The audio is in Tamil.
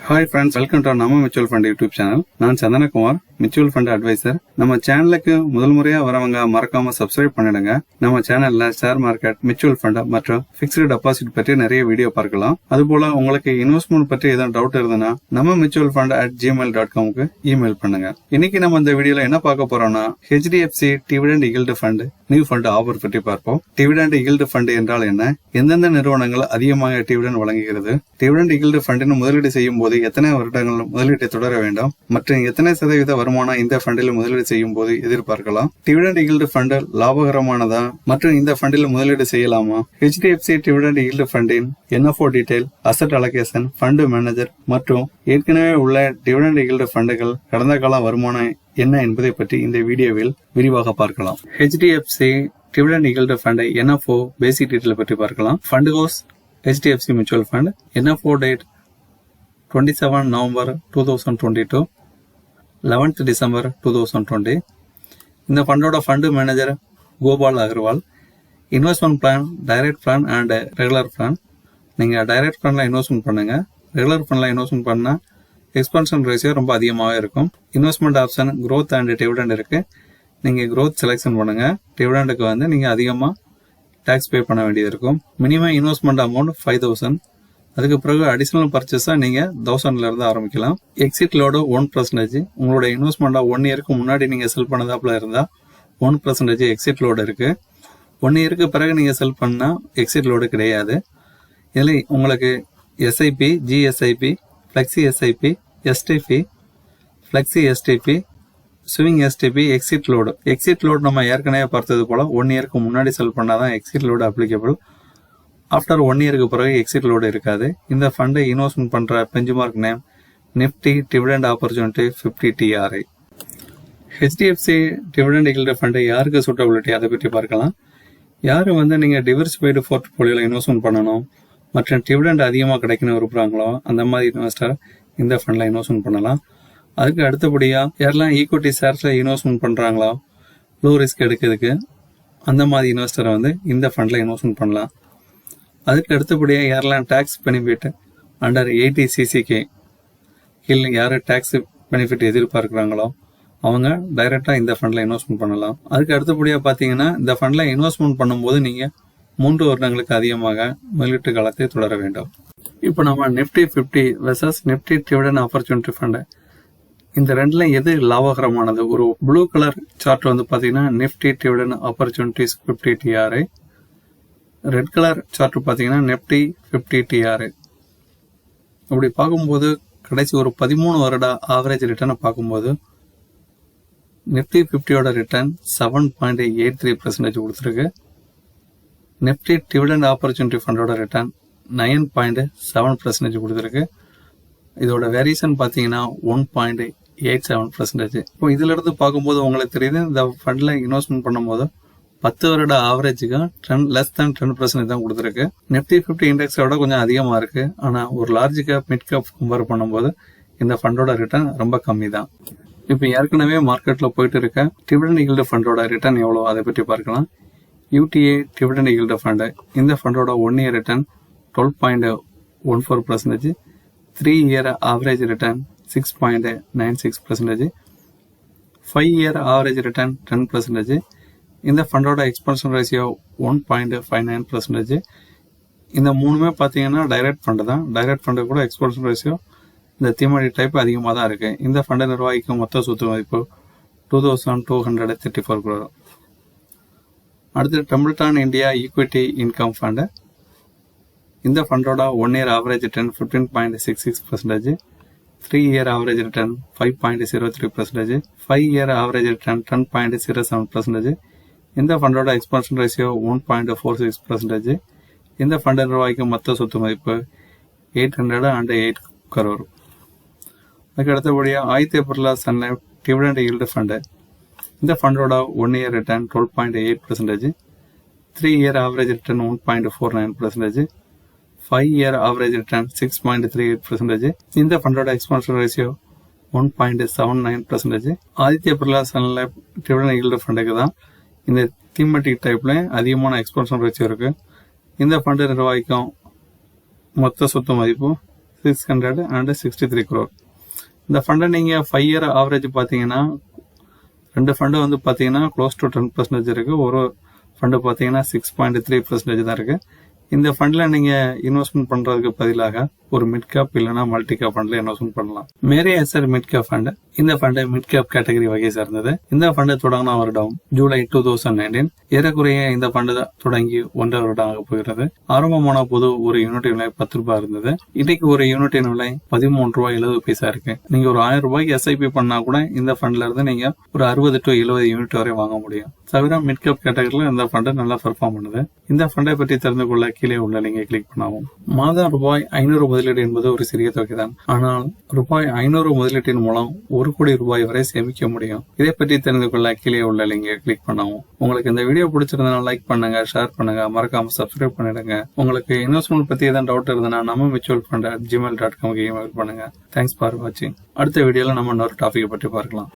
ஹாய் ஃப்ரெண்ட்ஸ் வெல்கம் டு நம்ம மியூச்சுவல் ஃபண்ட் யூடியூப் சேனல் நான் சந்தனகுமார் மியூச்சுவல் ஃபண்ட் அட்வைசர் நம்ம சேனலுக்கு முதல் முறையா வரவங்க மறக்காம சப்ஸ்கிரைப் பண்ணிடுங்க. நம்ம சேனல்ல ஷேர் மார்க்கெட் மியூச்சுவல் ஃபண்ட் மற்றும் பிக்ஸ்டு டெபாசிட் பற்றி நிறைய வீடியோ பார்க்கலாம். அதுபோல உங்களுக்கு இன்வெஸ்ட்மெண்ட் பற்றி ஏதாவது டவுட் இருந்ததுன்னா நம்ம mutual fund at Gmail dot காம்க்கு email பண்ணுங்க. இன்னைக்கு நம்ம இந்த வீடியோல என்ன பார்க்க போறோம்னா HDFC dividend yield fund new fund offer பற்றி பார்ப்போம். டிவிடெண்ட் ஈல்டு ஃபண்ட் என்றால் என்ன? எந்தெந்த நிறுவனங்கள் அதிகமாக டிவிடெண்ட் வழங்குகிறது? டிவிடெண்ட் ஈல்டு ஃபண்டின் முதலீடு செய்யும் போது எத்தனை வருடங்கள் முதலீட்டை தொடர வேண்டும்? மற்றும் எத்தனை சதவீத வருமானம் இந்த ஃபண்டில் முதலீடு செய்யும் போது எதிர்பார்க்கலாம்? டிவிடெண்ட் ஈல்டு ஃபண்ட் லாபகரமானதா? மற்றும் இந்த ஃபண்டில் முதலீடு செய்யலாமா? HDFC dividend yield ஃபண்டின் NFO detail asset allocation fund manager மற்றும் ஏற்கனவே உள்ள டிவிடெண்ட் ஈல்டு ஃபண்டுகள் கடந்த கால வருமானம் என்ன என்பதை பற்றி இந்த வீடியோவில் விரிவாக பார்க்கலாம். ஹெச்டிஎஃப்சி டிவிடெண்ட் நிகழ்ந்த ஃபண்டை என்எஃப்ஓ பேசிக் டீட்டெயில் பற்றி பார்க்கலாம். Fund house HDFC Mutual Fund, NFO date 27 November 2022, 11th December 2020. இந்த ஃபண்டோட fund manager Gopal Agarwal investment plan direct plan and regular plan நீங்கள் டைரக்ட் பிளானில் இன்வெஸ்ட்மெண்ட் பண்ணுங்கள் ரெகுலர் பிளானில் இன்வெஸ்ட்மெண்ட் பண்ணால் எக்ஸ்பென்ஷன் ரேஷியோ ரொம்ப அதிகமாகவே இருக்கும். Investment option growth and dividend இருக்குது நீங்கள் க்ரோத் செலெக்ஷன் பண்ணுங்கள் டிவிடெண்டுக்கு வந்து நீங்கள் அதிகமாக டேக்ஸ் பே பண்ண வேண்டியது இருக்கும். Minimum investment amount five thousand அதுக்கு பிறகு அடிஷ்னல் பர்ச்சேஸாக நீங்கள் தௌசண்ட்லேருந்து ஆரம்பிக்கலாம். எக்ஸிட்லோட ஒன் பர்சன்டேஜ் உங்களோட இன்வெஸ்ட்மெண்ட்டாக ஒன் இயருக்கு முன்னாடி நீங்கள் செல் பண்ணதாப்புல இருந்தால் ஒன் பர்சன்டேஜ் எக்ஸிட் லோடு இருக்குது ஒன் இயருக்கு பிறகு நீங்கள் செல் பண்ணால் எக்ஸிட் லோடு கிடையாது. இதில் உங்களுக்கு SIP GSIP flexi SIP STP flexi STP swing STP exit load exit load நம்ம ஏற்கனவே பார்த்தது போல் ஒன் இயருக்கு முன்னாடி செல் பண்ணால் தான் exit load applicable after one இயருக்கு பிறகு எக்ஸிட் லோடு இருக்காது. இந்த ஃபண்டை இன்வெஸ்ட்மெண்ட் பண்ற benchmark name Nifty dividend opportunity fifty TRI HDFC dividend yield ஃபண்டை யாருக்கு சூட்டபிலிட்டி அதை பற்றி பார்க்கலாம். யார் வந்து நீங்கள் டிவர்சிஃபைடு போர்ட்ஃபோலியோவில் இன்வெஸ்ட்மெண்ட் பண்ணணும்? மற்றும் டிவிடெண்ட் அதிகமாக கிடைக்கணும் விரும்புகிறாங்களோ அந்த மாதிரி இன்வெஸ்டர் இந்த ஃபண்டில் இன்வெஸ்ட்மெண்ட் பண்ணலாம். அதுக்கு அடுத்தபடியாக யாரெல்லாம் ஈக்விட்டி ஷேர்ஸில் இன்வெஸ்ட்மெண்ட் பண்ணுறாங்களோ லோ ரிஸ்க் எடுக்கிறதுக்கு அந்த மாதிரி இன்வெஸ்டரை வந்து இந்த ஃபண்டில் இன்வெஸ்ட்மெண்ட் பண்ணலாம். அதுக்கு அடுத்தபடியாக யாரெல்லாம் tax benefit under eighty CCK கீழே யார் டேக்ஸ் பெனிஃபிட் எதிர்பார்க்குறாங்களோ அவங்க டைரெக்டாக இந்த ஃபண்டில் இன்வெஸ்ட்மெண்ட் பண்ணலாம். அதுக்கு அடுத்தபடியாக பார்த்தீங்கன்னா இந்த ஃபண்டில் இன்வெஸ்ட்மெண்ட் பண்ணும்போது நீங்கள் மூன்று வருடங்களுக்கு அதிகமாக முதலீட்டு காலத்தை தொடர வேண்டும். இப்போ நம்ம Nifty fifty versus Nifty dividend opportunity fund இந்த ரெண்டுல எது லாபகரமானது? ஒரு ப்ளூ கலர் சார்ட் வந்து பார்த்தீங்கன்னா Nifty dividend opportunities fifty TRI red colour chart பார்த்தீங்கன்னா நிஃப்டி ஃபிஃப்டி டிஆர்ஐ அப்படி பார்க்கும்போது கடைசி ஒரு பதிமூணு வருட ஆவரேஜ் ரிட்டர்னை பார்க்கும்போது Nifty ஃபிஃப்டியோட return seven point eight three percentage கொடுத்துருக்கு. Nifty dividend opportunity ஃபண்டோட return nine point seven percentage கொடுத்துருக்கு. இதோட வேரியேஷன் பார்த்தீங்கன்னா one point eight seven percentage இப்போ இதுல இருந்து பார்க்கும்போது உங்களுக்கு தெரியுது இந்த ஃபண்டில் இன்வெஸ்ட்மெண்ட் பண்ணும்போது பத்து வருட ஆவரேஜுக்கு ten less than ten percentage தான் கொடுத்துருக்கு. நிஃப்டி ஃபிஃப்டி இண்டெக்ஸோட கொஞ்சம் அதிகமாக இருக்கு. ஆனால் ஒரு large cap mid cap compare பண்ணும்போது இந்த ஃபண்டோட ரிட்டர்ன் ரொம்ப கம்மி தான். இப்போ ஏற்கனவே மார்க்கெட்டில் போயிட்டு இருக்க டிவிடன் ஈல்டு ஃபண்டோட ரிட்டர்ன் எவ்வளோ அதை பற்றி பார்க்கலாம். யூடிஏ டிவிடன் ஈல்டு ஃபண்டு இந்த ஃபண்டோட one year return twelve point one four percentage three year average return six point nine six percentage five year average return ten percentage இந்த ஃபண்டோட expense ratio one point five nine percentage இந்த மூணுமே பார்த்தீங்கன்னா டைரக்ட் ஃபண்டு தான். டைரக்ட் ஃபண்டு கூட எக்ஸ்பென்ஷன் ரேஷியோ இந்த தீமடி டைப் அதிகமாக தான் இருக்குது இந்த ஃபண்டை நிர்வாகிக்கும் மொத்த சொத்து மதிப்பு two thousand two hundred thirty four crore அடுத்து Templeton India equity income fund இந்த ஃபண்டோட one year average return fifteen point six six percentage three year average return five point zero three percentage five year average return ten point zero seven percentage இந்த ஃபண்டோட expense ratio one point four six percentage இந்த ஃபண்டை நிர்வகிக்கும் மொத்த சொத்து மதிப்பு eight hundred and eight crore அதுக்கு அடுத்தபடியாக ஆயிரத்தி Birla Sun Life dividend yield fund இந்த ஃபண்டோட one year return twelve point eight percentage three year average return one point four nine percentage five year average return six point three eight percentage இந்த ஃபண்டோட expense ratio one point seven nine percentage Aditya Birla Sun Life dividend yield ஃபண்டுக்கு தான் இந்த தீமெட்டிக் டைப்ல அதிகமான எக்ஸ்பென்ஷன் ரேஷியோ இருக்கு. இந்த ஃபண்டு நிர்வாகிக்கும் மொத்த சொத்து மதிப்பு six hundred and sixty three crore இந்த ஃபண்டை நீங்கள் ஃபைவ் இயர் ஆவரேஜ் பார்த்தீங்கன்னா ரெண்டு ஃபண்டு வந்து பார்த்தீங்கன்னா க்ளோஸ் டு டென் பர்சன்டேஜ் இருக்குது ஒரு ஃபண்டு பார்த்தீங்கன்னா சிக்ஸ் பாயிண்ட் த்ரீ பர்சன்டேஜ் தான் இருக்குது இந்த ஃபண்டில் நீங்கள் இன்வெஸ்ட்மெண்ட் பண்ணுறதுக்கு பதிலாக ஒரு மிட் கேப் இல்லைனா மல்டி கேப் ஃபண்டில் இன்வெஸ்ட்மெண்ட் பண்ணலாம். Mirae asset mid cap fund இந்த ஃபண்ட் மிட் கேப் கேட்டகரி வகை சார்ந்தது. இந்த ஃபண்டு தொடங்கின வருடம் ஜூலை டூ தௌசண்ட் நைன்டீன் ஏறக்குறைய இந்த ஃபண்டு தொடங்கி ஒன்றரை வருடம் ஆக போகிறது. ஆரம்பமான போது ஒரு யூனிட்டின் விலை பத்து ரூபாய் இருந்தது. இன்னைக்கு ஒரு யூனிட்டின் விலை பதிமூன்று ரூபாய் எழுபது பைசா இருக்கு. நீங்க ஒரு ஆயிரம் ரூபாய்க்கு எஸ்ஐபி பண்ணா கூட இந்த ஃபண்ட்ல இருந்து நீங்க ஒரு அறுபது டு எழுபது யூனிட் வரை வாங்க முடியும். தவிர மிட் கேப் கேட்டகரியில் இந்த ஃபண்டு நல்லா பெர்ஃபார்ம் பண்ணுது. இந்த ஃபண்டை பற்றி தெரிந்து கொள்ள கீழே உள்ள லிங்கை கிளிக் பண்ணவும். மாதம் ரூபாய் ஐநூறு முதலீடு என்பது ஒரு சிறிய தொகை தான் ஆனால் ரூபாய் ஐநூறு முதலீட்டின் மூலம் ஒரு கோடி ரூபாய் வரை சேமிக்க முடியும். இதை பற்றி தெரிந்து கொள்ள கீழே உள்ள லிங்கை கிளிக் பண்ணவும். உங்களுக்கு இந்த வீடியோ பிடிச்சிருந்தா லைக் பண்ணுங்க ஷேர் பண்ணுங்க மறக்காம சப்ஸ்கிரைப் பண்ணிடுங்க. உங்களுக்கு இன்வெஸ்ட்மெண்ட் பத்தி ஏதாவது டவுட் இருந்ததுன்னா நம்ம மியூச்சுவல் ஃபண்ட் ஜிமெயில் டாட் காம்க்கு இமெயில் பண்ணுங்க. தேங்க்ஸ் ஃபார் வாட்சிங் அடுத்த வீடியோல நம்ம இன்னொரு டாபிக் பற்றி பார்க்கலாம்.